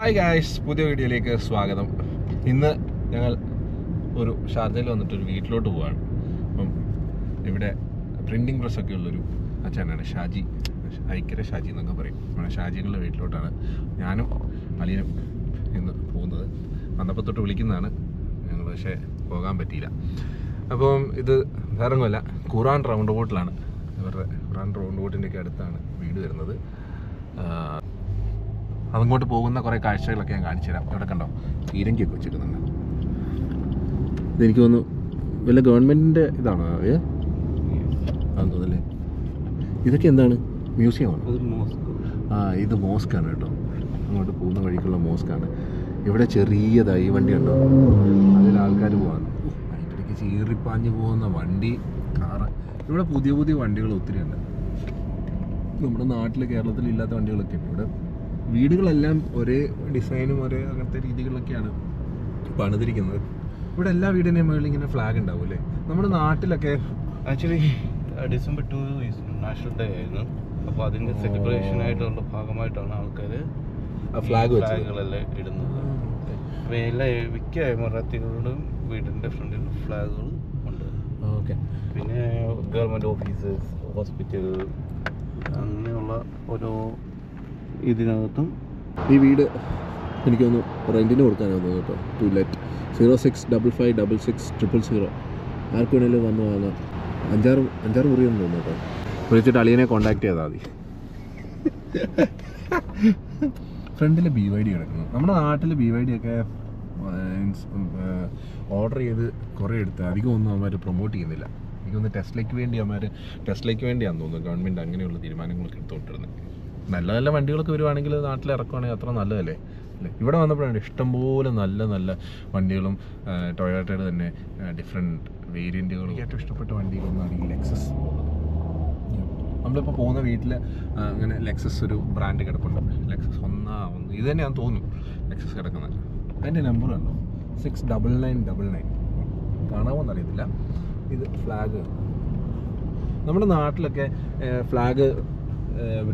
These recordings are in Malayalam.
ഹായ് ഗായ്സ് പുതിയ വീഡിയോയിലേക്ക് സ്വാഗതം. ഇന്ന് ഞങ്ങൾ ഒരു ഷാർജയിൽ വന്നിട്ട് ഒരു വീട്ടിലോട്ട് പോവാണ്. അപ്പം ഇവിടെ പ്രിന്റിങ് പ്രസ്സൊക്കെ ഉള്ളൊരു അച്ഛനാണ് ഷാജി. ഐക്കര ഷാജി എന്നൊക്കെ പറയും. നമ്മുടെ ഷാജികളുടെ വീട്ടിലോട്ടാണ് ഞാനും അളിയനും ഇന്ന് പോകുന്നത്. വന്നപ്പോൾ തൊട്ട് വിളിക്കുന്നതാണ്. ഞങ്ങൾ പക്ഷേ പോകാൻ പറ്റിയില്ല. അപ്പം ഇത് വേറെ ഒന്നുമല്ല ഖുറാൻ റൗണ്ട് ബോട്ടിലാണ് ഇവരുടെ ഖുറാൻ റൗണ്ട് ബോട്ടിന്റെയൊക്കെ അടുത്താണ് വീട് വരുന്നത്. അതങ്ങോട്ട് പോകുന്ന കുറേ കാഴ്ചകളൊക്കെ ഞാൻ കാണിച്ചു തരാം. ഇവിടെ കണ്ടോ? പീരങ്കിയൊക്കെ വെച്ചിരിക്കുന്നുണ്ട്. ഇതെനിക്ക് തോന്നുന്നു വല്ല ഗവൺമെന്റിന്റെ ഇതാണോ അത്? തോന്നുന്നല്ലേ? ഇതൊക്കെ എന്താണ്? മ്യൂസിയമാണ് ആ ഇത് മോസ്ക് ആണ് കേട്ടോ. അങ്ങോട്ട് പോകുന്ന വഴിക്കുള്ള മോസ്ക് ആണ് ഇവിടെ ചെറിയതായി വണ്ടി ഉണ്ടോ? അതിൽ ആൾക്കാർ പോകാൻ അതിന്റെ ഇടയ്ക്ക് ചീറിപ്പാഞ്ഞ് പോകുന്ന വണ്ടി കാറ്. ഇവിടെ പുതിയ പുതിയ വണ്ടികൾ ഒത്തിരി ഉണ്ട്. നമ്മുടെ നാട്ടിൽ കേരളത്തിൽ ഇല്ലാത്ത വണ്ടികളൊക്കെ ഉണ്ട്. ഇവിടെ വീടുകളെല്ലാം ഒരേ ഡിസൈനും ഒരേ അങ്ങനത്തെ രീതികളിലൊക്കെയാണ് പണിതിരിക്കുന്നത്. ഇവിടെ എല്ലാ വീടിന്റെയും മുകളിൽ ഇങ്ങനെ ഫ്ലാഗ് ഉണ്ടാവും അല്ലേ? നമ്മുടെ നാട്ടിലൊക്കെ actually December two national day ആയിരുന്നു. അപ്പോൾ അതിന്റെ സെലിബ്രേഷൻ ആയിട്ടുള്ള ഭാഗമായിട്ടാണ് ആൾക്കാർ ഫ്ലാഗ് ഫ്ലാഗുകളെല്ലാം ഇടുന്നത്. അപ്പോൾ എല്ലാ മിക്ക എമറാത്തികളുടെയും വീടിന്റെ ഫ്രണ്ടിൽ ഫ്ലാഗുകൾ ഉണ്ട്. ഓക്കെ. പിന്നെ ഗവൺമെന്റ് ഓഫീസസ് ഹോസ്പിറ്റൽ അങ്ങനെയുള്ള ഓരോ ഇതിനകത്തും. ഈ വീട് എനിക്കൊന്ന് റെന്റിന് കൊടുക്കാനാണ് തോന്നുന്നു കേട്ടോ. To let. Zero six double five double six triple zero. ആർക്ക് വേണേലും വന്ന് വാങ്ങാം. അഞ്ചാറ് അഞ്ചാറ് മുറിയെന്ന് തോന്നുന്നു കേട്ടോ. വിളിച്ചിട്ട് അളിയനെ കോണ്ടാക്ട് ചെയ്താൽ മതി. ഫ്രണ്ടിൽ ബി വൈ ഡി കിടക്കുന്നു. നമ്മുടെ നാട്ടിൽ ബി വൈ ഡി ഒക്കെ ഓർഡർ ചെയ്ത് കുറേ എടുത്ത് അധികം ഒന്നും അവന്മാർ പ്രൊമോട്ട് ചെയ്യുന്നില്ല. എനിക്കൊന്ന് ടെസ്റ്റിലേക്ക് വേണ്ടി അവന്മാർ ടെസ്റ്റിലേക്ക് വേണ്ടിയാണെന്ന് തോന്നുന്നു. ഗവൺമെന്റ് അങ്ങനെയുള്ള തീരുമാനങ്ങളൊക്കെ എടുത്തുകൊണ്ടിരുന്നത് നല്ല നല്ല വണ്ടികളൊക്കെ വരുവാണെങ്കിൽ നാട്ടിൽ ഇറക്കുവാണെങ്കിൽ അത്ര നല്ലതല്ലേ? ഇവിടെ വന്നപ്പോഴാണ് ഇഷ്ടംപോലെ നല്ല നല്ല വണ്ടികളും ടൊയോട്ടയുടെ തന്നെ ഡിഫറെന്റ് വേരിയന്റുകളും ഏറ്റവും ഇഷ്ടപ്പെട്ട വണ്ടികളൊന്നാണ് ഈ ലെക്സസ് നമ്മളിപ്പോൾ പോകുന്ന വീട്ടിൽ അങ്ങനെ ലെക്സസ് ഒരു ബ്രാൻഡ് കിടപ്പുണ്ട്. ലെക്സസ് ഒന്നാ ഒന്ന് ഇത് തന്നെയാന്ന് തോന്നുന്നു ലെക്സസ് കിടക്കുന്നത്. അതിന്റെ നമ്പർ കണ്ടോ? Six double nine double nine കാണാമോന്ന് അറിയത്തില്ല. ഇത് ഫ്ലാഗ് നമ്മുടെ നാട്ടിലൊക്കെ ഫ്ലാഗ്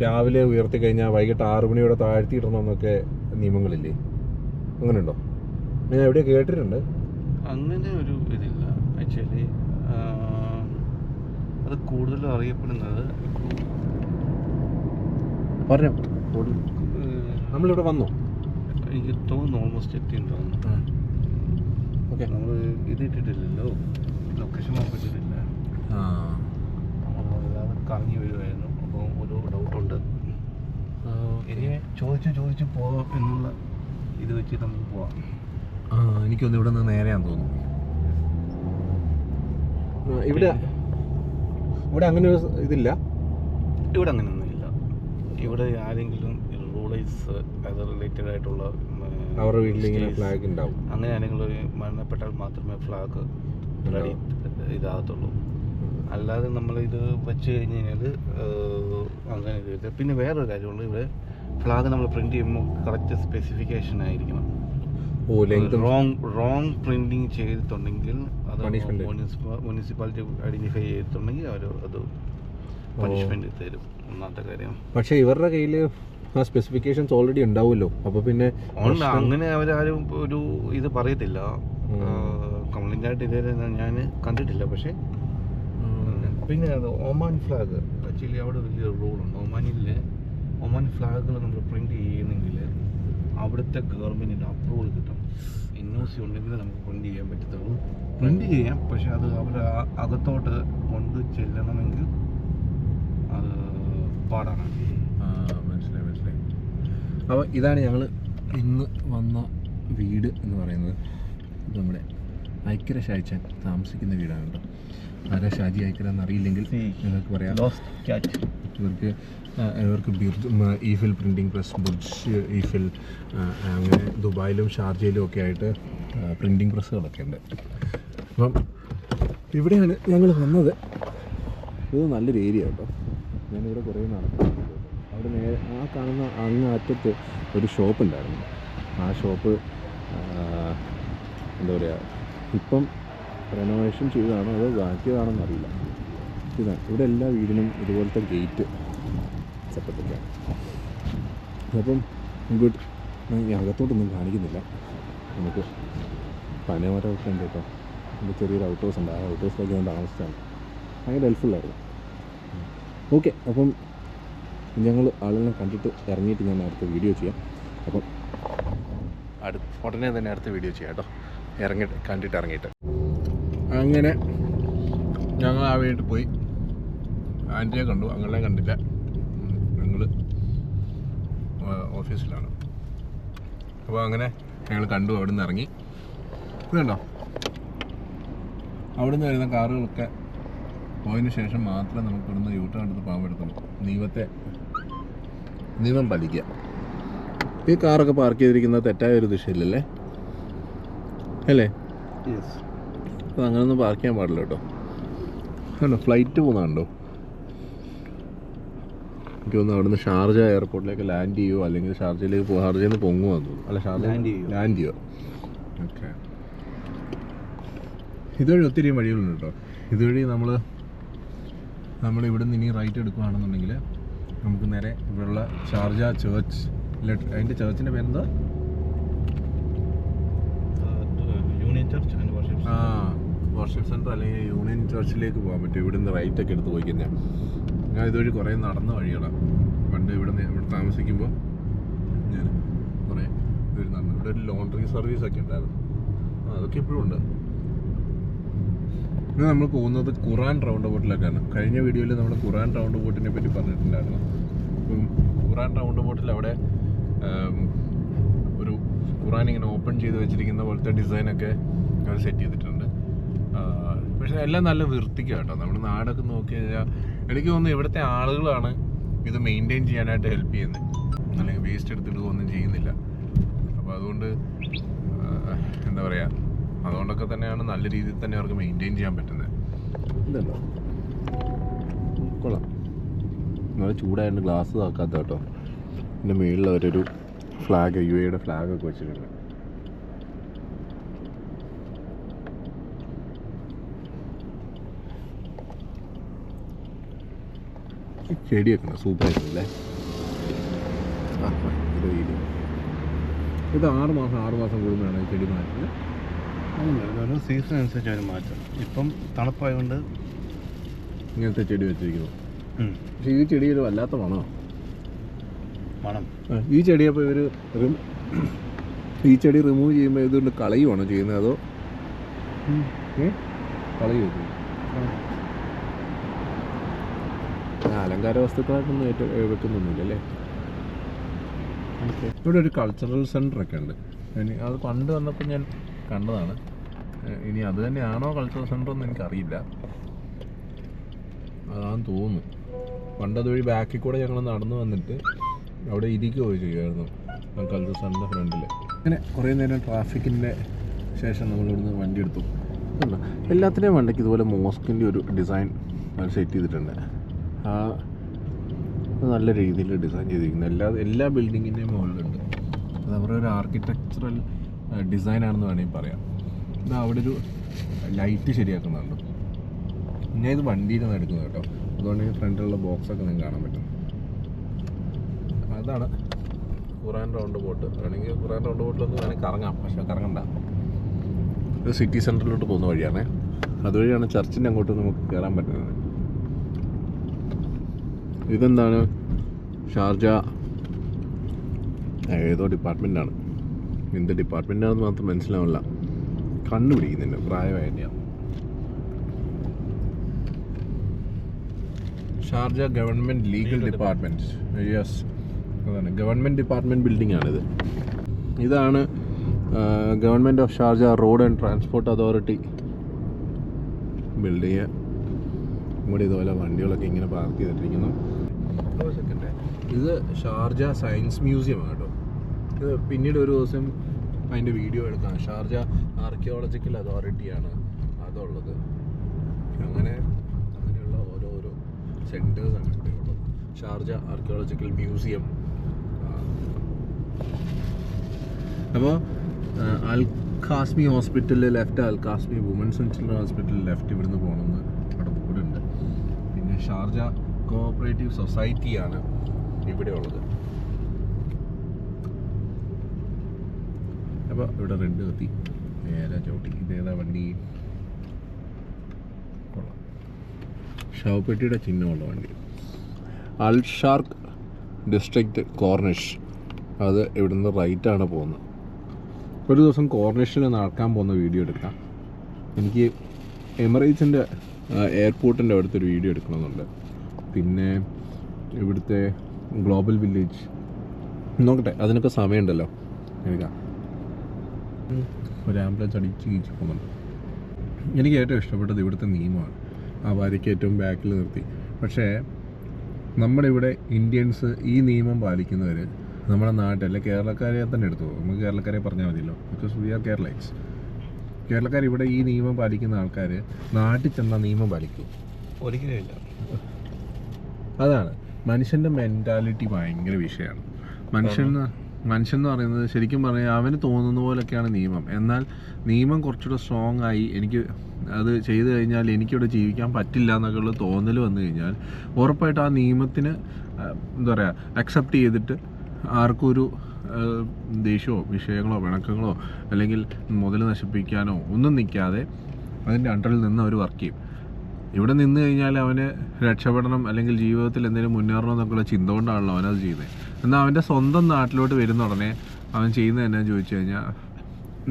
രാവിലെ ഉയർത്തി കഴിഞ്ഞാൽ വൈകിട്ട് ആറ് മണിയോടെ താഴ്ത്തിയിടണമെന്നൊക്കെ നിയമങ്ങളില്ലേ? അങ്ങനെയുണ്ടോ? ഞാൻ എവിടെ കേട്ടിട്ടുണ്ട്. അങ്ങനെ ഒരു ഇതില്ല. ആക്ച്വലി അത് കൂടുതലും അറിയപ്പെടുന്നത് പറഞ്ഞു. നമ്മളിവിടെ വന്നോ? എനിക്ക് തോന്നുന്നു ഓൾമോസ്റ്റ് എത്തിയെന്ന് തോന്നുന്നു. ഓക്കെ. നമ്മൾ ഇത് ഇട്ടിട്ടില്ലല്ലോ ലൊക്കേഷൻ നോക്കിയിട്ടില്ല അല്ലാതെ കറങ്ങി വരുമായിരുന്നു അപ്പോൾ ഒരു ഡൗട്ടുണ്ട് ഇനി ചോദിച്ചു ചോദിച്ചു പോവാം എന്നുള്ള ഇത് വെച്ച് നമുക്ക് പോവാം. ആ എനിക്കൊന്ന് ഇവിടെ നിന്ന് നേരെയാന്ന് തോന്നുന്നു. ഇവിടെ ഇവിടെ അങ്ങനെ ഒരു ഇതില്ല. ഇവിടെ അങ്ങനെയൊന്നുമില്ല ഇവിടെ ആരെങ്കിലും റൂളേഴ്സ് അത് റിലേറ്റഡ് ആയിട്ടുള്ള അവരുടെ വീട്ടിൽ ഇങ്ങനെ ഫ്ലാഗ് ഉണ്ടാവും. അങ്ങനെ ആരെങ്കിലും മരണപ്പെട്ടാൽ മാത്രമേ ഫ്ലാഗ് റെഡി ഇതാകത്തുള്ളൂ. അല്ലാതെ നമ്മൾ ഇത് വെച്ച് കഴിഞ്ഞ് കഴിഞ്ഞാൽ അങ്ങനെ വരില്ല. പിന്നെ വേറൊരു കാര്യമുണ്ട് ഇവിടെ ഫ്ലാഗ് നമ്മൾ പ്രിന്റ് ചെയ്യുമ്പോൾ കറക്റ്റ് സ്പെസിഫിക്കേഷൻ ആയിരിക്കണം. റോങ് റോങ് പ്രിന്റിങ് ചെയ്തിട്ടുണ്ടെങ്കിൽ അത്. മുനിസിപ്പാലിറ്റി ഐഡന്റിഫൈ ചെയ്തിട്ടുണ്ടെങ്കിൽ അവർ അത് പണിഷ്മെന്റ് തരും. ഒന്നാമത്തെ കാര്യം. പക്ഷേ ഇവരുടെ കയ്യിൽ ആ സ്പെസിഫിക്കേഷൻസ് ഓൾറെഡി ഉണ്ടാവുമല്ലോ. അപ്പോൾ പിന്നെ. അങ്ങനെ അവരാരും ഒരു ഇത് പറയത്തില്ല. കംപ്ലൈന്റ് ആയിട്ട് ഇതുവരെ ഞാൻ കണ്ടിട്ടില്ല. പക്ഷേ പിന്നെ ഒമാൻ ഫ്ലാഗ് ആക്ച്വലി അവിടെ വലിയൊരു റൂളുണ്ട് ഒമാനിലെ ഒമാൻ ഫ്ലാഗുകൾ നമ്മൾ പ്രിന്റ് ചെയ്യുന്നെങ്കിൽ അവിടുത്തെ ഗവൺമെന്റിന്റെ അപ്രൂവൽ കിട്ടും എൻ ഒ സി ഉണ്ടെങ്കിൽ നമുക്ക് പ്രിന്റ് ചെയ്യാൻ പറ്റത്തുള്ളൂ. പ്രിന്റ് ചെയ്യാം പക്ഷെ അത് അവർ അകത്തോട്ട് കൊണ്ട് ചെല്ലണമെങ്കിൽ അത് പാടാണ്. മനസ്സിലായി മനസ്സിലായി. അപ്പോൾ ഇതാണ് ഞങ്ങൾ ഇന്ന് വന്ന വീട് എന്ന് പറയുന്നത്. നമ്മുടെ ഐക്യരശാഴ്ച ഷായിച്ചാൻ താമസിക്കുന്ന വീടാണ് കേട്ടോ. ആരാ ഷാജി അയക്കലെന്ന് അറിയില്ലെങ്കിൽ നിങ്ങൾക്ക് പറയാം. ഇവർക്ക് ഇവർക്ക് Burj Eiffel printing press Burj Eiffel അങ്ങനെ ദുബായിലും ഷാർജയിലും ഒക്കെ ആയിട്ട് പ്രിന്റിംഗ് പ്രസ്സുകളൊക്കെ ഉണ്ട്. അപ്പം ഇവിടെയാണ് ഞങ്ങൾ വന്നത്. ഇത് നല്ലൊരു ഏരിയ കേട്ടോ. ഞാനിവിടെ കുറേ നടക്കുന്നുണ്ട് അവിടെ നേരെ ആ കാണുന്ന അങ്ങ് അറ്റത്ത് ഒരു ഷോപ്പ് ഉണ്ടായിരുന്നു. ആ ഷോപ്പ് എന്താ പറയുക ഇപ്പം റെനോവേഷൻ ചെയ്തതാണോ അതോ ബാക്കിയതാണോ അറിയില്ല. ഇതാണ് ഇവിടെ എല്ലാ വീടിനും ഇതുപോലത്തെ ഗേറ്റ് സെറ്റപ്പൊക്കെയാണ് അപ്പം ഗുഡ് ഈ അകത്തോട്ടൊന്നും കാണിക്കുന്നില്ല. നമുക്ക് പനമരമൊക്കെ ഉണ്ട് കേട്ടോ. എന്റെ ചെറിയൊരു ഔട്ട് ഹൗസ് ഉണ്ട്. ആ ഔട്ട് ഹൗസിലൊക്കെ ഞാൻ താമസിച്ചാണ്. ഭയങ്കര ഹെൽപ്ഫുള്ളായിരുന്നു ഓക്കെ അപ്പം ഞങ്ങൾ ആളുകളെ കണ്ടിട്ട് ഇറങ്ങിയിട്ട് ഞാൻ അടുത്ത വീഡിയോ ചെയ്യാം. അപ്പം അടു ഉടനെ തന്നെ അടുത്ത വീഡിയോ ചെയ്യാം കേട്ടോ. ഇറങ്ങിയിട്ട് കണ്ടിട്ട് ഇറങ്ങിയിട്ട്. അങ്ങനെ ഞങ്ങൾ ആ വീട്ടിൽ പോയി. ആന്റിയെ കണ്ടു. അങ്ങനെ കണ്ടില്ല. ഞങ്ങൾ ഓഫീസിലാണ്. അപ്പോൾ അങ്ങനെ ഞങ്ങൾ കണ്ടു. അവിടെ നിന്ന് ഇറങ്ങി. ഇതുണ്ടോ അവിടെ നിന്ന് വരുന്ന കാറുകളൊക്കെ പോയതിന് ശേഷം മാത്രമേ നമുക്ക് ഇവിടുന്ന് യൂ ടേൺ എടുത്ത് പോകാൻ പറ്റത്തുള്ളൂ നിയമത്തെ നിയമം പാലിക്കുക. ഈ കാറൊക്കെ പാർക്ക് ചെയ്തിരിക്കുന്നത് തെറ്റായ ഒരു ദിശയിലല്ലേ? അല്ലേ? യെസ് അങ്ങനെയൊന്നും പാർക്ക് ചെയ്യാൻ പാടില്ല കേട്ടോ. അല്ല ഫ്ലൈറ്റ് പോകുന്നുണ്ടോ എനിക്ക് തോന്നുന്നു അവിടുന്ന് ഷാർജ എയർപോർട്ടിലേക്ക് ലാൻഡ് ചെയ്യുമോ അല്ലെങ്കിൽ ഷാർജയിലേക്ക് പോ ഷാർജയിൽ നിന്ന് പൊങ്ങുമോ തോന്നുന്നു. അല്ല ഷാർജ? ലാൻഡ് ചെയ്യുമോ ഓക്കെ ഇതുവഴി ഒത്തിരി വഴികളുണ്ട് കേട്ടോ. ഇതുവഴി നമ്മൾ നമ്മൾ ഇവിടുന്ന് ഇനി റൈറ്റ് എടുക്കുകയാണെന്നുണ്ടെങ്കിൽ നമുക്ക് നേരെ ഇവിടെയുള്ള ഷാർജ ചേർച്ച് അതിന്റെ ചേർച്ചിന്റെ പേരെന്താ യൂണിയൻ ചർച്ച് ആൻഡ് വർഷിപ്പ് ആ വർഷിപ്പ് സെന്റർ അല്ലെങ്കിൽ യൂണിയൻ ചർച്ചിലേക്ക് പോകാൻ പറ്റും. ഇവിടുന്ന് റൈറ്റ് ഒക്കെ എടുത്ത് പോയി കഴിഞ്ഞാൽ ഞാൻ ഇതുവഴി കുറേ നടന്ന വഴികളാണ് പണ്ട് ഇവിടെ ഇവിടെ താമസിക്കുമ്പോൾ ഞാൻ കുറേ ഇതുവഴി നടന്നു. ഇവിടെ ഒരു ലോണ്ടറി സർവീസ് ഒക്കെ ഉണ്ടായിരുന്നു. അതൊക്കെ ഇപ്പോഴും ഉണ്ട്. പിന്നെ നമ്മൾ പോകുന്നത് ഖുറാൻ റൗണ്ട് ബോട്ടിലേക്കാണ് കഴിഞ്ഞ വീഡിയോയിൽ നമ്മൾ ഖുറാൻ റൗണ്ട് ബോട്ടിനെ പറ്റി പറഞ്ഞിട്ടുണ്ടായിരുന്നു. അപ്പം ഖുറാൻ റൗണ്ട് ബോട്ടിൽ അവിടെ ഒരു ഖുറാൻ ഇങ്ങനെ ഓപ്പൺ ചെയ്ത് വെച്ചിരിക്കുന്ന പോലത്തെ ഡിസൈനൊക്കെ അവർ സെറ്റ് ചെയ്തിട്ടുണ്ട്. പക്ഷേ എല്ലാം നല്ല വൃത്തിക്ക് കേട്ടോ. നമ്മുടെ നാടൊക്കെ നോക്കി കഴിഞ്ഞാൽ എനിക്ക് തോന്നുന്നു ഇവിടുത്തെ ആളുകളാണ് ഇത് മെയിന്റെയിൻ ചെയ്യാനായിട്ട് ഹെൽപ്പ് ചെയ്യുന്നത് അല്ലെങ്കിൽ വേസ്റ്റ് എടുത്തിടുകയൊന്നും ചെയ്യുന്നില്ല. അപ്പോൾ അതുകൊണ്ട് എന്താ പറയുക അതുകൊണ്ടൊക്കെ തന്നെയാണ് നല്ല രീതിയിൽ തന്നെ അവർക്ക് മെയിന്റെയിൻ ചെയ്യാൻ പറ്റുന്നത് ഇതുണ്ടോ? കൊള്ളാം. നല്ല ചൂടായതുകൊണ്ട് ഗ്ലാസ് ആക്കാത്ത കേട്ടോ. പിന്നെ മുകളിൽ അവരൊരു ഫ്ലാഗ് യു എയുടെ ഫ്ലാഗൊക്കെ വെച്ചിട്ടുണ്ട്. ഈ ചെടിയൊക്കെ ഉണ്ട് സൂപ്പറായിട്ടുണ്ടല്ലേ ആ ഇത് ഇത് ആറ് മാസം ആറ് മാസം കൂടുമ്പോഴാണ് ഈ ചെടി മാറ്റുന്നത്. ഓരോ സീസൺ അനുസരിച്ച് അവർ മാറ്റണം ഇപ്പം തണുപ്പായതുകൊണ്ട് ഇങ്ങനത്തെ ചെടി വെച്ചിരിക്കുന്നു. പക്ഷെ ഈ ചെടി ഒരു വല്ലാത്ത മണോ. മണം ഈ ചെടി അപ്പോൾ ഇവർ ഈ ചെടി റിമൂവ് ചെയ്യുമ്പോൾ ഇതുകൊണ്ട് കളയുവാണോ ചെയ്യുന്നത് അതോ ഏ? കളയുമോ അലങ്കാര വസ്തുക്കളായിട്ടൊന്നും ഏറ്റവും വെക്കുന്നൊന്നുമില്ല അല്ലേ? ഇവിടെ ഒരു കൾച്ചറൽ സെന്റർ ഒക്കെ ഉണ്ട്. ഇനി അത് പണ്ട് വന്നപ്പോൾ ഞാൻ കണ്ടതാണ്. ഇനി അത് തന്നെയാണോ കൾച്ചറൽ സെന്റർ എന്ന് എനിക്കറിയില്ല. അതാന്ന് തോന്നുന്നു. പണ്ട് അതുവഴി ബാക്കിൽ കൂടെ ഞങ്ങൾ നടന്നു വന്നിട്ട് അവിടെ ഇരിക്കുകയോ ചെയ്യുമായിരുന്നു കൾച്ചറൽ സെന്ററിന്റെ ഫ്രണ്ടിൽ അങ്ങനെ കുറേ നേരം ട്രാഫിക്കിന്റെ ശേഷം നമ്മൾ ഇവിടുന്ന് വണ്ടി എടുത്തു. കണ്ടോ? എല്ലാത്തിന്റെയും വണ്ടിക്ക് ഇതുപോലെ മോസ്കിന്റെ ഒരു ഡിസൈൻ സെറ്റ് ചെയ്തിട്ടുണ്ട്. ആ നല്ല രീതിയിൽ ഡിസൈൻ ചെയ്തിരിക്കുന്നത് എല്ലാ എല്ലാ ബിൽഡിങ്ങിന്റെയും മുകളിലുണ്ട്. അത് അവരുടെ ഒരു ആർക്കിടെക്ചറൽ ഡിസൈനാണെന്ന് വേണമെങ്കിൽ പറയാം. ഇത് അവിടെ ഒരു ലൈറ്റ് ശരിയാക്കുന്നുണ്ട് ഞാൻ ഇത് വണ്ടിയിൽ നിന്ന് എടുക്കുന്നത് കേട്ടോ. അതുകൊണ്ട് ഈ ഫ്രണ്ടിലുള്ള ബോക്സൊക്കെ നിങ്ങൾക്ക് കാണാൻ പറ്റും. അതാണ് ഖുറാൻ റൗണ്ട് ബോട്ട് വേണമെങ്കിൽ ഖുറാൻ റൗണ്ട് ബോട്ടിലൊന്നും വേണമെങ്കിൽ കറങ്ങാം. പക്ഷെ കറങ്ങണ്ട. ഇത് സിറ്റി സെന്ററിലോട്ട് പോകുന്ന വഴിയാണേ. അതുവഴിയാണ് ചർച്ചിന്റെ അങ്ങോട്ട് നമുക്ക് കയറാൻ പറ്റുന്നത്. ഇതെന്താണ്? ഷാർജ. ഏതോ ഡിപ്പാർട്ട്മെന്റാണ് എന്ത് ഡിപ്പാർട്ട്മെന്റാണെന്ന് മാത്രം മനസ്സിലാവില്ല കണ്ടുപിടിക്കുന്നുണ്ട് പ്രായമായിട്ടാണ് Sharjah government legal department yes അതാണ് ഗവൺമെന്റ് ഡിപ്പാർട്ട്മെന്റ് ബിൽഡിംഗ് ആണിത് ഇതാണ് government of Sharjah road and transport authority building. ഇവിടെ ഇതുപോലെ വണ്ടികളൊക്കെ ഇങ്ങനെ പാർക്ക് ചെയ്തിട്ടിരിക്കുന്നു. ഒരു സെക്കൻഡ് ഇത് ഷാർജ സയൻസ് മ്യൂസിയം ആണ് കേട്ടോ. ഇത് പിന്നീട് ഒരു ദിവസം അതിന്റെ വീഡിയോ എടുക്കാം. ഷാർജ ആർക്കിയോളജിക്കൽ അതോറിറ്റിയാണ് അതുള്ളത്. അങ്ങനെ അങ്ങനെയുള്ള ഓരോരോ സെന്റേഴ്സാണ് ഇവിടെ ഉള്ളത്. ഷാർജ ആർക്കിയോളജിക്കൽ മ്യൂസിയം അപ്പോൾ അൽ ഖാസ്മി ഹോസ്പിറ്റലിൽ left Al Qasimi women's and children ഹോസ്പിറ്റലിൽ ലെഫ്റ്റ് ഇവിടുന്ന് പോകണമെന്ന് അവിടെ ബോർഡുണ്ട് പിന്നെ ഷാർജ കോഓപ്പറേറ്റീവ് സൊസൈറ്റിയാണ് ഇവിടെ ഉള്ളത്. അപ്പോൾ ഇവിടെ റെഡ് കത്തി നേരെ ചവിട്ടി ഇതേതാ വണ്ടി? കൊള്ളാം. ഷവപ്പെട്ടിയുടെ ചിഹ്നമുള്ള വണ്ടി. Al Sharq district corniche. അത് ഇവിടുന്ന് റൈറ്റാണ് പോകുന്നത്. ഒരു ദിവസം കോർണിഷിൽ നടക്കാൻ പോകുന്ന വീഡിയോ എടുക്കാം. എനിക്ക് എമിറേറ്റ്സിന്റെ എയർപോർട്ടിന്റെ അടുത്തൊരു വീഡിയോ എടുക്കണമെന്നുണ്ട്. പിന്നെ ഇവിടുത്തെ ഗ്ലോബൽ വില്ലേജ്. നോക്കട്ടെ അതിനൊക്കെ സമയമുണ്ടല്ലോ. എനിക്ക്. ഒരു ആംബുലൻസ് അടിച്ച് കീച്ച് പോകുന്നുണ്ട്. എനിക്ക് ഏറ്റവും ഇഷ്ടപ്പെട്ടത് ഇവിടുത്തെ നിയമമാണ്. ആ വാരിക്ക് ഏറ്റവും ബാക്കിൽ നിർത്തി. പക്ഷേ നമ്മുടെ ഇവിടെ ഇന്ത്യൻസ് ഈ നിയമം പാലിക്കുന്നവർ നമ്മുടെ നാട്ടിലെ കേരളക്കാരെ തന്നെ എടുത്തു നമുക്ക് കേരളക്കാരെ പറഞ്ഞാൽ മതിയല്ലോ. ബിക്കോസ് വി ആർ കേരളൈറ്റ്സ് കേരളക്കാർ ഇവിടെ ഈ നിയമം പാലിക്കുന്ന ആൾക്കാർ നാട്ടിൽ ചെന്നാൽ നിയമം പാലിക്കും. ഒരിക്കലും ഇല്ല. അതാണ്. മനുഷ്യന്റെ മെന്റാലിറ്റി ഭയങ്കര വിഷയമാണ് മനുഷ്യൻ മനുഷ്യൻ എന്ന് പറയുന്നത് ശരിക്കും പറഞ്ഞാൽ അവന് തോന്നുന്ന പോലൊക്കെയാണ് നിയമം. എന്നാൽ നിയമം കുറച്ചുകൂടെ സ്ട്രോങ് ആയി എനിക്ക് അത് ചെയ്തു കഴിഞ്ഞാൽ എനിക്കിവിടെ ജീവിക്കാൻ പറ്റില്ല എന്നൊക്കെയുള്ള തോന്നൽ വന്നു കഴിഞ്ഞാൽ ഉറപ്പായിട്ട് ആ നിയമത്തിന് എന്താ പറയുക അക്സെപ്റ്റ് ചെയ്തിട്ട് ആർക്കും ഒരു ദേഷ്യമോ വിഷയങ്ങളോ പിണക്കങ്ങളോ അല്ലെങ്കിൽ മുതൽ നശിപ്പിക്കാനോ ഒന്നും നിൽക്കാതെ അതിന്റെ അണ്ടറിൽ നിന്ന് അവർ വർക്ക് ചെയ്യും. ഇവിടെ നിന്ന് കഴിഞ്ഞാൽ അവന് രക്ഷപ്പെടണം അല്ലെങ്കിൽ ജീവിതത്തിൽ എന്തെങ്കിലും മുന്നേറണം എന്നൊക്കെയുള്ള ചിന്ത കൊണ്ടാണല്ലോ അവനത് ചെയ്യുന്നത്. എന്നാൽ അവന്റെ സ്വന്തം നാട്ടിലോട്ട് വരുന്ന ഉടനെ അവൻ ചെയ്യുന്നത് എന്നാന്ന് ചോദിച്ചു കഴിഞ്ഞാൽ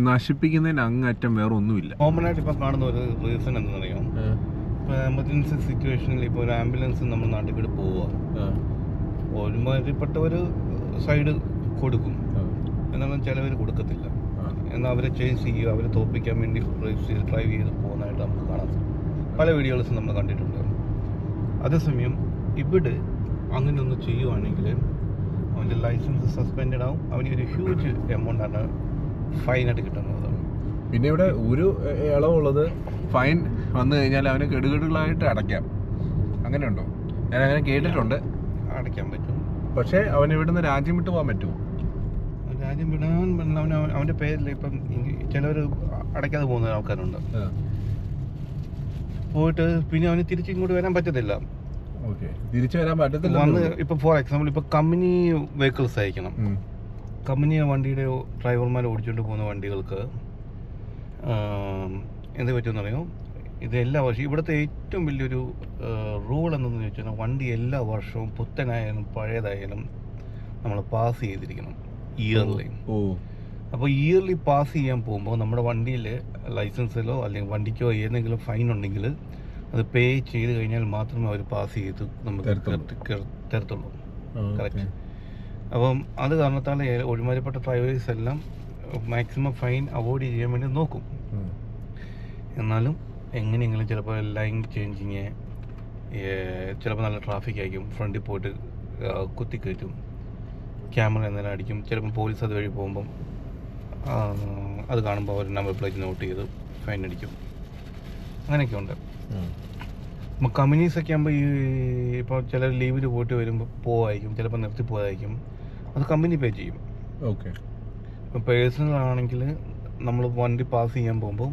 നശിപ്പിക്കുന്നതിന് അങ്ങറ്റം വേറെ ഒന്നുമില്ല കോമൺ ആയിട്ട് ഇപ്പം കാണുന്ന ഒരു റീസൺ എന്താണെന്നറിയാം? ഇപ്പോൾ എമർജൻസി സിറ്റുവേഷനിൽ ഇപ്പോൾ ഒരു ആംബുലൻസ് നമ്മൾ നാട്ടിൽ കൂടെ പോവുക. ഒരുമാതിരിപ്പെട്ട ഒരു സൈഡ് കൊടുക്കും. എന്നാലും ചിലവർ കൊടുക്കത്തില്ല. എന്നാൽ അവരെ ചേഞ്ച് ചെയ്യുക അവരെ തോപ്പിക്കാൻ വേണ്ടി ഡ്രൈവ് ചെയ്ത് ഡ്രൈവ് ചെയ്ത് പോകുന്നതായിട്ട് നമുക്ക് കാണാം പല വീഡിയോസും നമ്മൾ കണ്ടിട്ടുണ്ട്. അതേസമയം ഇവിടെ അങ്ങനെ ഒന്ന് ചെയ്യുവാണെങ്കിൽ അവന്റെ ലൈസൻസ് സസ്പെൻഡ് ആവും. അവന് ഒരു ഹ്യൂജ് എമൗണ്ടാണ് ഫൈനായിട്ട് കിട്ടുന്നത്. പിന്നെ ഇവിടെ ഒരു ഇളവുള്ളത് ഫൈൻ വന്നു കഴിഞ്ഞാൽ അവന് കെടുകെടുകളായിട്ട് അടയ്ക്കാം. അങ്ങനെയുണ്ടോ? ഞാൻ അങ്ങനെ കേട്ടിട്ടുണ്ട്. അടയ്ക്കാൻ പറ്റും. പക്ഷേ അവൻ ഇവിടുന്ന് രാജ്യം വിട്ടു പോകാൻ പറ്റുമോ? രാജ്യം വിടാൻ അവൻ അവന് അവന്റെ പേരിൽ ഇപ്പം ചിലവർ അടയ്ക്കാതെ പോകുന്ന ആൾക്കാരുണ്ട്. പോയിട്ട് പിന്നെ അവന് തിരിച്ച് ഇങ്ങോട്ട് വരാൻ പറ്റത്തില്ല. തിരിച്ചു വരാൻ പറ്റത്തില്ല വന്ന് ഇപ്പൊ ഫോർ എക്സാമ്പിൾ ഇപ്പൊ കമ്പനി വെഹിക്കിൾസ് അയക്കണം. കമ്പനി വണ്ടിയുടെ ഡ്രൈവർമാർ ഓടിച്ചുകൊണ്ട് പോകുന്ന വണ്ടികൾക്ക് എന്ത് പറ്റുമെന്ന് അറിയോ? ഇത് എല്ലാ വർഷവും ഇവിടുത്തെ ഏറ്റവും വലിയൊരു റൂൾ എന്തെന്ന് ചോദിച്ചാൽ വണ്ടി എല്ലാ വർഷവും പുത്തനായാലും പഴയതായാലും നമ്മൾ പാസ് ചെയ്തിരിക്കണം ഇയർലി ഓ. അപ്പോൾ ഇയർലി പാസ് ചെയ്യാൻ പോകുമ്പോൾ നമ്മുടെ വണ്ടിയിൽ ലൈസൻസിലോ അല്ലെങ്കിൽ വണ്ടിക്കോ ഏതെങ്കിലും ഫൈൻ ഉണ്ടെങ്കിൽ അത് പേ ചെയ്ത് കഴിഞ്ഞാൽ മാത്രമേ അവർ പാസ് ചെയ്ത് നമുക്ക് തരത്തുള്ളൂ. കറക്റ്റ് അപ്പം അത് കാരണത്താൽ ഒഴിമാരിപ്പെട്ട ഡ്രൈവേഴ്സ് എല്ലാം മാക്സിമം ഫൈൻ അവോയ്ഡ് ചെയ്യാൻ വേണ്ടി നോക്കും. എന്നാലും എങ്ങനെയെങ്കിലും ചിലപ്പോൾ ലൈൻ ചേഞ്ചിങ് ചിലപ്പോൾ നല്ല ട്രാഫിക് ആയിരിക്കും. ഫ്രണ്ടിൽ പോയിട്ട് കുത്തിക്കയറ്റും. ക്യാമറ എന്തെങ്കിലും അടിക്കും. ചിലപ്പോൾ പോലീസ് അതുവഴി പോകുമ്പം അത് കാണുമ്പോൾ അവർ നമ്പർ പ്ലേറ്റ് നോട്ട് ചെയ്ത് ഫൈൻ അടിക്കും. അങ്ങനെയൊക്കെ ഉണ്ട് അപ്പോൾ കമ്പനീസ് ഒക്കെ ആകുമ്പോൾ ഈ ഇപ്പോൾ ചിലർ ലീവിൽ പോയിട്ട് വരുമ്പോൾ പോവായിരിക്കും ചിലപ്പോൾ നിർത്തി പോയതായിരിക്കും അത് കമ്പനി പേ ചെയ്യും. ഓക്കെ ഇപ്പോൾ പേഴ്സണൽ ആണെങ്കിൽ നമ്മൾ വണ്ടി പാസ് ചെയ്യാൻ പോകുമ്പോൾ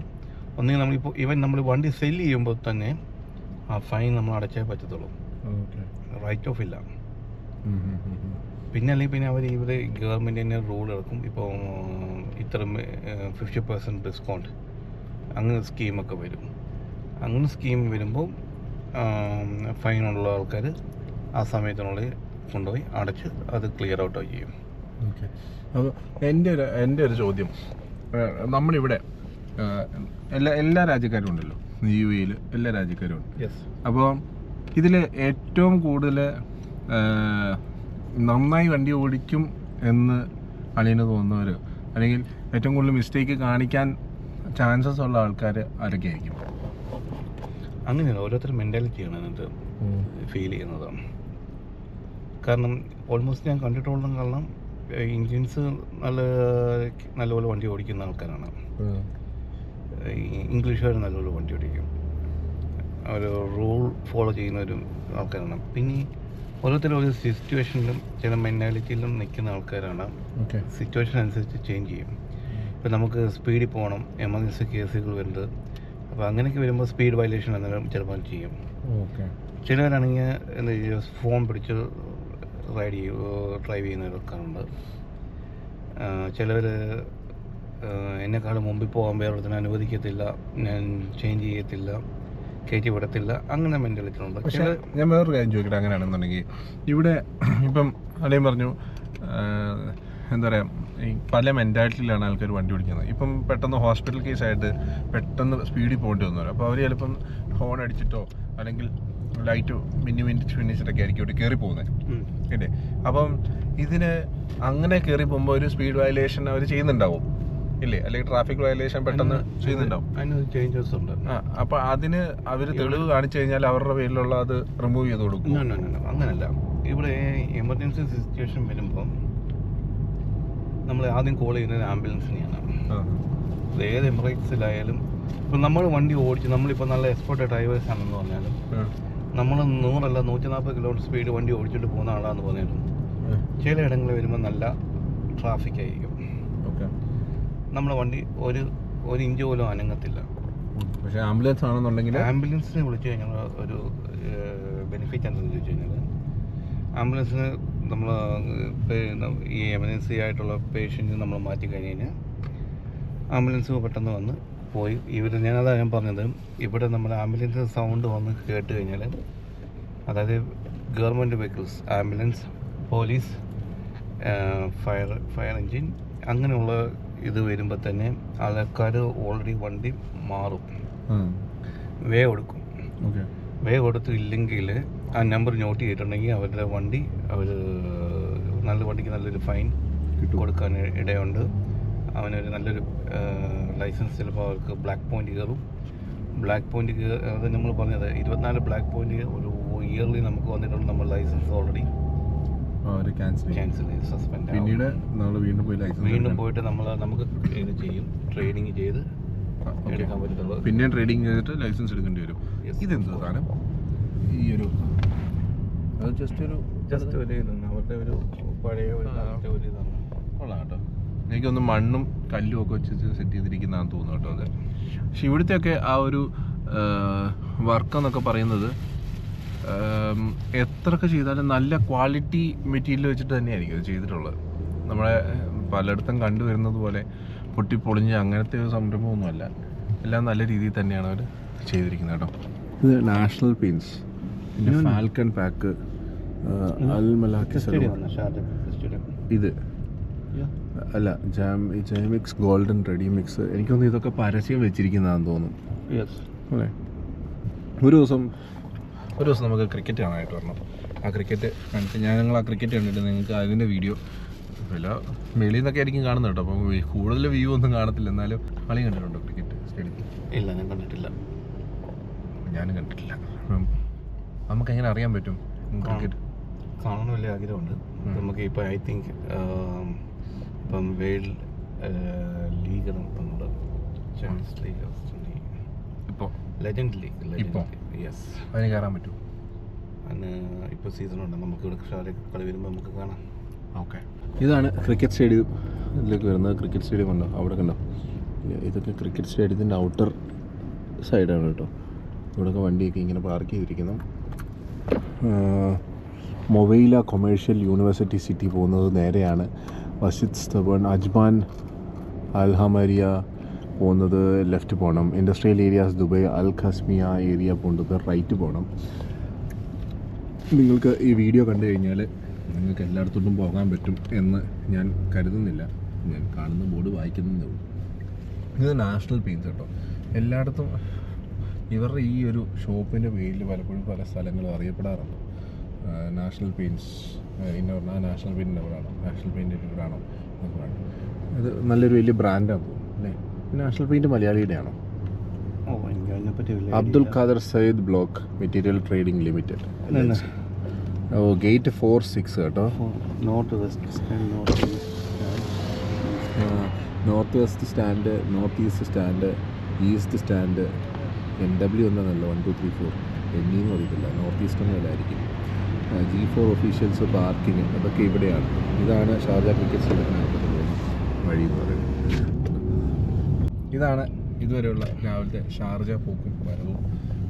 ഒന്നുകിൽ നമ്മളിപ്പോൾ ഈവൻ നമ്മൾ വണ്ടി സെൽ ചെയ്യുമ്പോൾ തന്നെ ആ ഫൈൻ നമ്മൾ അടച്ചേ പറ്റത്തുള്ളൂ. റൈറ്റ് ഓഫ് ഇല്ല. പിന്നെ അല്ലെങ്കിൽ പിന്നെ അവർ ഇവർ ഗവൺമെന്റ് തന്നെ റൂൾ ഇറക്കും. ഇപ്പോൾ ഇത്ര ഫിഫ്റ്റി പെർസെന്റ് ഡിസ്കൗണ്ട് അങ്ങനെ സ്കീമൊക്കെ വരും. അങ്ങനെ സ്കീം വരുമ്പോൾ ഫൈനുള്ള ആൾക്കാർ ആ സമയത്തിനുള്ളിൽ കൊണ്ടുപോയി അടച്ച് അത് ക്ലിയർ ഔട്ട് ചെയ്യും. ഓക്കെ. അപ്പോൾ എന്റെ ഒരു എന്റെ ഒരു ചോദ്യം. നമ്മളിവിടെ എല്ലാ എല്ലാ രാജ്യക്കാരും ഉണ്ടല്ലോ. യു എയിൽ എല്ലാ രാജ്യക്കാരും ഉണ്ട്. യെസ് അപ്പോൾ ഇതിൽ ഏറ്റവും കൂടുതൽ നന്നായി വണ്ടി ഓടിക്കും എന്ന് അളിയന് തോന്നുന്നവർ അല്ലെങ്കിൽ ഏറ്റവും കൂടുതൽ മിസ്റ്റേക്ക് കാണിക്കാൻ ചാൻസസ് ഉള്ള ആൾക്കാർ ആരൊക്കെ ആയിരിക്കും? അങ്ങനെയല്ല ഓരോരുത്തരും മെന്റാലിറ്റിയാണ് അതിനകത്ത് ഫീൽ ചെയ്യുന്നത്. കാരണം ഓൾമോസ്റ്റ് ഞാൻ കണ്ടിട്ടുള്ള കാരണം ഇന്ത്യൻസ് നല്ല നല്ലപോലെ വണ്ടി ഓടിക്കുന്ന ആൾക്കാരാണ്. ഇംഗ്ലീഷുകാർ നല്ലപോലെ വണ്ടി ഓടിക്കും. അവർ റൂൾ ഫോളോ ചെയ്യുന്നവരും ആൾക്കാരാണ്. പിന്നെ ഓരോരുത്തരും ഓരോ സിറ്റുവേഷനിലും ചില മെന്റാലിറ്റിയിലും നിൽക്കുന്ന ആൾക്കാരാണ്. സിറ്റുവേഷൻ അനുസരിച്ച് ചേഞ്ച് ചെയ്യും. ഇപ്പം നമുക്ക് സ്പീഡിൽ പോകണം എമർജൻസി കേസുകൾ വരുന്നത്. അപ്പോൾ അങ്ങനെയൊക്കെ വരുമ്പോൾ സ്പീഡ് വയലേഷൻ അന്നേരം ചിലപ്പോൾ ചെയ്യും. ഓക്കെ. ചിലവരാണെങ്കിൽ എന്താ ചെയ്യുക ഫോൺ പിടിച്ച് റൈഡ് ചെയ്യുക ഡ്രൈവ് ചെയ്യുന്നവരൊക്കെയുണ്ട് ചിലവർ എന്നെക്കാളും മുമ്പിൽ പോകാൻ വേറൊരുത്തിന് അനുവദിക്കത്തില്ല ഞാൻ ചേഞ്ച് ചെയ്യത്തില്ല. കയറ്റി വിടത്തില്ല. അങ്ങനെ മെന്റാലിറ്റി ഉണ്ട് പക്ഷെ ഞാൻ വേറൊരു കാര്യം ചോദിക്കട്ടെ അങ്ങനെയാണെന്നുണ്ടെങ്കിൽ ഇവിടെ ഇപ്പം അലയും പറഞ്ഞു എന്താ പറയുക ഈ പല മെന്റാലിറ്റിയിലാണ് ആൾക്കാർ വണ്ടി ഓടിക്കുന്നത്. ഇപ്പം പെട്ടെന്ന് ഹോസ്പിറ്റൽ കേസായിട്ട് പെട്ടെന്ന് സ്പീഡിൽ പോകേണ്ടി വന്നു അപ്പോൾ അവർ ചിലപ്പം ഹോൺ അടിച്ചിട്ടോ അല്ലെങ്കിൽ ലൈറ്റ് മിന്നി മിന്നി മിന്നിച്ചിട്ടൊക്കെ ആയിരിക്കും ഇവിടെ കയറി പോകുന്നത് അല്ലേ? അപ്പം ഇതിന് അങ്ങനെ കയറി പോകുമ്പോൾ ഒരു സ്പീഡ് വയലേഷൻ അവർ ചെയ്യുന്നുണ്ടാവും. ഇല്ലേ? അല്ലെങ്കിൽ ട്രാഫിക് വയലേഷൻ പെട്ടെന്ന് ചെയ്യുന്നുണ്ടാവും. അതിന് ചേഞ്ചസ് ഉണ്ട്. ആ അപ്പൊ അതിന് അവർ തെളിവ് കാണിച്ചു കഴിഞ്ഞാൽ അവരുടെ പേരിലുള്ള അത് റിമൂവ് ചെയ്ത് കൊടുക്കും. അങ്ങനല്ല. ഇവിടെ എമർജൻസി സിറ്റുവേഷൻ വരുമ്പോൾ നമ്മൾ ആദ്യം കോൾ ചെയ്യുന്നത് ആംബുലൻസിനെയാണ് ഏത് എമറേറ്റ്സിലായാലും ഇപ്പം നമ്മൾ വണ്ടി ഓടിച്ച് നമ്മളിപ്പോൾ നല്ല എക്സ്പേർട്ട് ഡ്രൈവേഴ്സ് ആണെന്ന് പറഞ്ഞാലും നമ്മൾ നൂറല്ല നൂറ്റി നാൽപ്പത് കിലോമീറ്റർ സ്പീഡ് വണ്ടി ഓടിച്ചിട്ട് പോകുന്ന ആളാന്ന് പറഞ്ഞാലും ചില ഇടങ്ങളിൽ വരുമ്പോൾ നല്ല ട്രാഫിക് ആയിരിക്കും. ഓക്കെ. നമ്മളെ വണ്ടി ഒരു ഒരു ഇഞ്ച് പോലും അനങ്ങത്തില്ല. പക്ഷേ ആംബുലൻസ് ആണെന്നുണ്ടെങ്കിൽ ആംബുലൻസിനെ വിളിച്ചു കഴിഞ്ഞാൽ ഒരു ബെനിഫിറ്റ് എന്താണെന്ന് ചോദിച്ചു കഴിഞ്ഞാൽ ആംബുലൻസിന് നമ്മൾ ഈ എമർജൻസി ആയിട്ടുള്ള പേഷ്യന്റ് നമ്മൾ മാറ്റി കഴിഞ്ഞ് കഴിഞ്ഞാൽ ആംബുലൻസ് പെട്ടെന്ന് വന്ന് പോയി. ഇവർ ഞാനതാണ് ഞാൻ പറഞ്ഞത് ഇവിടെ നമ്മൾ ആംബുലൻസ് സൗണ്ട് വന്ന് കേട്ട് കഴിഞ്ഞാൽ അതായത് government vehicles ambulance police fire fire engine അങ്ങനെയുള്ള ഇത് വരുമ്പോൾ തന്നെ ആൾക്കാർ ഓൾറെഡി വണ്ടി മാറും. വേ കൊടുക്കും. വേ കൊടുത്തില്ലെങ്കിൽ ആ നമ്പർ നോട്ട് ചെയ്തിട്ടുണ്ടെങ്കിൽ അവരുടെ വണ്ടി അവർ നല്ല വണ്ടിക്ക് നല്ലൊരു ഫൈൻ. കൊടുക്കാൻ ഇടയുണ്ട്. അവനൊരു നല്ലൊരു ലൈസൻസ് ചിലപ്പോൾ അവർക്ക് ബ്ലാക്ക് പോയിന്റ് കയറും. ബ്ലാക്ക് പോയിന്റ് അത് നമ്മൾ പറഞ്ഞത് ഇരുപത്തിനാല് ബ്ലാക്ക് പോയിന്റ് ഒരു ഇയർലി നമുക്ക് വന്നിട്ടുണ്ട് നമ്മൾ ലൈസൻസ് ഓൾറെഡി അവർ ക്യാൻസൽ ക്യാൻസൽ ചെയ്ത്. സസ്പെൻഡ് പിന്നീട് നമ്മൾ വീണ്ടും പോയി ലൈസൻസ് വീണ്ടും പോയിട്ട് നമ്മൾ നമുക്ക് ഇത് ചെയ്യും ട്രെയിനിങ് ചെയ്ത് എടുക്കാൻ പറ്റത്തുള്ളൂ. പിന്നെ ട്രേഡിങ് ചെയ്തിട്ട് ലൈസൻസ് എടുക്കേണ്ടി വരും. ഇതെന്താ സാധനം? ഈ ഒരു അത് ജസ്റ്റ് ഒരു ജസ്റ്റ് ഒരു ഇതാണ്. അവരുടെ ഒരു പഴയ ഒരു കാലത്തെ ഒരു ഇതാണ്. കൊള്ളാം കേട്ടോ. എനിക്കൊന്ന് മണ്ണും കല്ലും ഒക്കെ വെച്ച് സെറ്റ് ചെയ്തിരിക്കുന്നതാണെന്ന് തോന്നുന്നു കേട്ടോ അത്. പക്ഷെ ഇവിടുത്തെ ഒക്കെ ആ ഒരു വർക്ക് എന്നൊക്കെ പറയുന്നത് എത്രയൊക്കെ ചെയ്താലും നല്ല ക്വാളിറ്റി മെറ്റീരിയൽ വെച്ചിട്ട് തന്നെയായിരിക്കും ഇത് ചെയ്തിട്ടുള്ളത്. നമ്മളെ പലയിടത്തും കണ്ടുവരുന്നത് പോലെ പൊട്ടിപ്പൊളിഞ്ഞ് അങ്ങനത്തെ ഒരു സംരംഭമൊന്നുമല്ല. എല്ലാം നല്ല രീതിയിൽ തന്നെയാണ് അവർ ചെയ്തിരിക്കുന്നത് കേട്ടോ. ഇത് നാഷണൽ പെയിൻസ് പിന്നെ ഫാൽക്കൺ പാക്ക് അൽ മലാക്കി ഇത്. അല്ല ജാം ജാമിക്സ് ഗോൾഡൻ റെഡി മിക്സ് എനിക്കൊന്ന് ഇതൊക്കെ പരസ്യം വെച്ചിരിക്കുന്നതാണെന്ന് തോന്നുന്നു. അല്ലേ? ഒരു ദിവസം ഒരു ദിവസം നമുക്ക് ക്രിക്കറ്റ് കാണാനായിട്ട് വരണം. ആ ക്രിക്കറ്റ് കണ്ടിട്ട് ഞാൻ നിങ്ങൾ ആ ക്രിക്കറ്റ് കണ്ടിട്ട് നിങ്ങൾക്ക് അതിന്റെ വീഡിയോ വില വെളിയിൽ നിന്നൊക്കെ ആയിരിക്കും കാണുന്നത് കേട്ടോ. അപ്പം കൂടുതൽ വ്യൂ ഒന്നും കാണത്തില്ല. എന്നാലും കളി കണ്ടിട്ടുണ്ടോ ക്രിക്കറ്റ് സ്റ്റേഡിയത്തിൽ ഇല്ല ഞാൻ കണ്ടിട്ടില്ല. ഞാനും കണ്ടിട്ടില്ല. അപ്പം നമുക്ക് എങ്ങനെ അറിയാൻ പറ്റും? ക്രിക്കറ്റ് കാണണം വലിയ ആഗ്രഹമുണ്ട്. നമുക്ക് ഇപ്പോൾ ഐ തിങ്ക് ഇപ്പം വേൾഡ് ലീഗ് നമുക്കുണ്ട് ചാമ്പ്യൻസ് ലീഗ് ഇപ്പോൾ ലെജൻഡ് ലീഗ് ഇപ്പോ? യെസ് അതിന് കയറാൻ പറ്റുമോ? അതിന് ഇപ്പോൾ സീസണുണ്ട് നമുക്ക് ഇവിടെ കളി വരുമ്പോൾ നമുക്ക് കാണാം. ഓക്കെ. ഇതാണ് ക്രിക്കറ്റ് സ്റ്റേഡിയം ഇതിലേക്ക് വരുന്നത്. ക്രിക്കറ്റ് സ്റ്റേഡിയം ഉണ്ടോ? അവിടെ കണ്ടോ? ഇതൊക്കെ ക്രിക്കറ്റ് സ്റ്റേഡിയത്തിന്റെ ഔട്ടർ സൈഡാണ് കേട്ടോ. ഇവിടെയൊക്കെ വണ്ടിയൊക്കെ ഇങ്ങനെ പാർക്ക് ചെയ്തിരിക്കുന്നു. മൊബൈല കൊമേഴ്ഷ്യൽ യൂണിവേഴ്സിറ്റി സിറ്റി പോകുന്നത് നേരെയാണ്. വസിത് സ്തബൺ അജ്മാൻ അൽഹമരിയ പോകുന്നത് ലെഫ്റ്റ് പോകണം industrial areas Dubai Al Qasimia area പോകുന്നത് റൈറ്റ് പോകണം നിങ്ങൾക്ക് ഈ വീഡിയോ കണ്ടു കഴിഞ്ഞാൽ നിങ്ങൾക്ക് എല്ലായിടത്തോട്ടും പോകാൻ പറ്റും എന്ന് ഞാൻ കരുതുന്നില്ല. ഞാൻ കാണുന്ന ബോർഡ് വായിക്കുന്നതേ ഉള്ളൂ. ഇത് നാഷണൽ പെയിൻസ് കേട്ടോ. എല്ലായിടത്തും ഇവരുടെ ഈ ഒരു ഷോപ്പിന്റെ പേരിൽ പലപ്പോഴും പല സ്ഥലങ്ങളും അറിയപ്പെടാറുണ്ട്. നാഷണൽ പെയിൻസ് ഇന്ന പറഞ്ഞാൽ നാഷണൽ പെയിന്റ് എവിടെയാണോ നാഷണൽ പെയിന്റ് എവിടെയാണോ എന്നൊക്കെ ഇത് നല്ലൊരു വലിയ ബ്രാൻഡാണ് അല്ലേ? നാഷണൽ പെയിന്റ് മലയാളിയുടെ ആണോ Abdul Khader Syed block material trading limited. Oh gate four six കേട്ടോ. North west north west stand north east stand east stand N W എന്താണല്ലോ one two three four എന്നീന്ന് പറയത്തില്ല നോർത്ത് ഈസ്റ്റ് എന്നല്ലായിരിക്കും ജി ഫോർ ഒഫീഷ്യൽസ് പാർക്കിങ് അതൊക്കെ ഇവിടെയാണ്. ഇതാണ് ഷാർജ ക്രിക്കറ്റ് സ്റ്റേഡിയത്തിനകത്ത് വഴി എന്ന് പറയുന്നത്. ഇതാണ് ഇതുവരെയുള്ള രാവിലത്തെ ഷാർജ പോക്കും വരവും.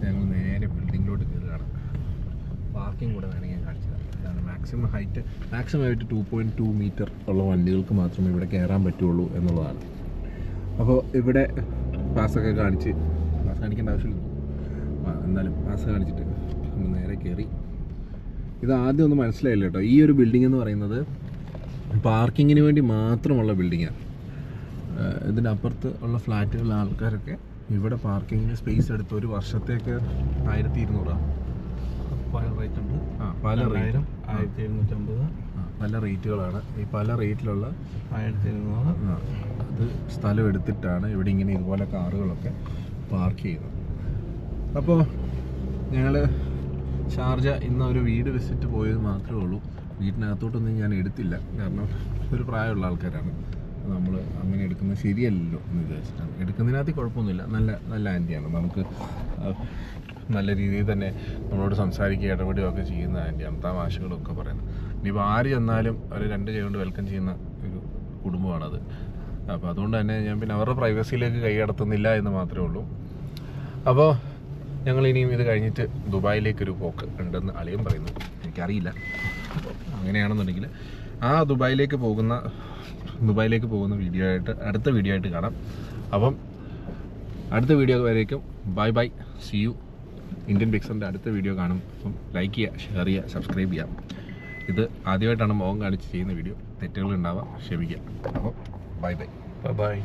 ഞങ്ങൾ നേരെ ബിൽഡിങ്ങിലോട്ട് കയറുകയാണ് പാർക്കിംഗ് കൂടെ വേണമെങ്കിൽ ഞാൻ കാണിച്ചു തരാം. ഇതാണ് മാക്സിമം ഹൈറ്റ് മാക്സിമം ആയിട്ട് ടു പോയിന്റ് ടു മീറ്റർ ഉള്ള വണ്ടികൾക്ക് മാത്രമേ ഇവിടെ കയറാൻ പറ്റുള്ളൂ എന്നുള്ളതാണ്. അപ്പോൾ ഇവിടെ പാസ്സൊക്കെ കാണിച്ച് പാസ് കാണിക്കേണ്ട ആവശ്യമില്ല. എന്നാലും പാസ് കാണിച്ചിട്ട് നമ്മൾ നേരെ കയറി ഇത് ആദ്യം ഒന്നും മനസ്സിലായില്ല കേട്ടോ. ഈ ഒരു ബിൽഡിംഗ് എന്ന് പറയുന്നത് പാർക്കിങ്ങിന് വേണ്ടി മാത്രമുള്ള ബിൽഡിങ്ങാണ് ഇതിന്റെ അപ്പുറത്ത് ഉള്ള ഫ്ലാറ്റുകളിലെ ആൾക്കാരൊക്കെ ഇവിടെ പാർക്കിങ്ങിന് സ്പേസ് എടുത്ത് ഒരു വർഷത്തേക്ക് ആയിരത്തി ഇരുന്നൂറാണ് പല റേറ്റ് ഉണ്ട്. ആ പല റേറ്റ് രണ്ടായിരം ആയിരത്തി എഴുന്നൂറ്റമ്പത്. പല റേറ്റുകളാണ് ഈ പല റേറ്റിലുള്ള ആയിരത്തി എഴുന്നൂറ് അത് സ്ഥലം എടുത്തിട്ടാണ് ഇവിടെ ഇങ്ങനെ ഇതുപോലെ കാറുകളൊക്കെ പാർക്ക് ചെയ്യുന്നത്. അപ്പോൾ ഞങ്ങൾ ഷാർജ ഇന്ന് ഒരു വീട് വിസിറ്റ് പോയത് മാത്രമേ ഉള്ളൂ. വീട്ടിനകത്തോട്ടൊന്നും ഞാൻ എടുത്തില്ല. കാരണം ഒരു പ്രായമുള്ള ആൾക്കാരാണ്. നമ്മൾ അങ്ങനെ എടുക്കുന്നത് ശരിയല്ലല്ലോ എന്ന് വിചാരിച്ചിട്ടാണ്. എടുക്കുന്നതിനകത്ത് കുഴപ്പമൊന്നുമില്ല. നല്ല നല്ല ആന്റിയാണ്. നമുക്ക് നല്ല രീതിയിൽ തന്നെ നമ്മളോട് സംസാരിക്കുക ഇടപെടുകയൊക്കെ ചെയ്യുന്ന ആന്റിയാണ്. തമാശകളൊക്കെ പറയുന്നത്. ഇനിയിപ്പോൾ ആര് ചെന്നാലും അവർ രണ്ട് കൈ കൊണ്ട് വെൽക്കം ചെയ്യുന്ന ഒരു കുടുംബമാണത്. അപ്പോൾ അതുകൊണ്ട് തന്നെ ഞാൻ പിന്നെ അവരുടെ പ്രൈവസിയിലേക്ക് കൈ കടത്തുന്നില്ല എന്ന് മാത്രമേ ഉള്ളൂ. അപ്പോൾ ഞങ്ങൾ ഇനിയും ഇത് കഴിഞ്ഞിട്ട് ദുബായിലേക്കൊരു പോക്ക് ഉണ്ടെന്ന് അളിയൻ പറയുന്നു. എനിക്കറിയില്ല. അങ്ങനെയാണെന്നുണ്ടെങ്കിൽ ആ ദുബായിലേക്ക് പോകുന്ന ദുബായിലേക്ക് പോകുന്ന വീഡിയോ ആയിട്ട് അടുത്ത വീഡിയോ ആയിട്ട് കാണാം. അപ്പം അടുത്ത വീഡിയോ വരേക്കും. Bye bye see you Indian പിക്സറിന്റെ അടുത്ത വീഡിയോ കാണും. അപ്പം ലൈക്ക് ചെയ്യുക ഷെയർ ചെയ്യുക സബ്സ്ക്രൈബ് ചെയ്യാം ഇത് ആദ്യമായിട്ടാണ് മോഹം കാണിച്ച് ചെയ്യുന്ന വീഡിയോ തെറ്റുകൾ ഉണ്ടാവാം ക്ഷമിക്കുക. അപ്പം ബൈ ബൈ ബൈ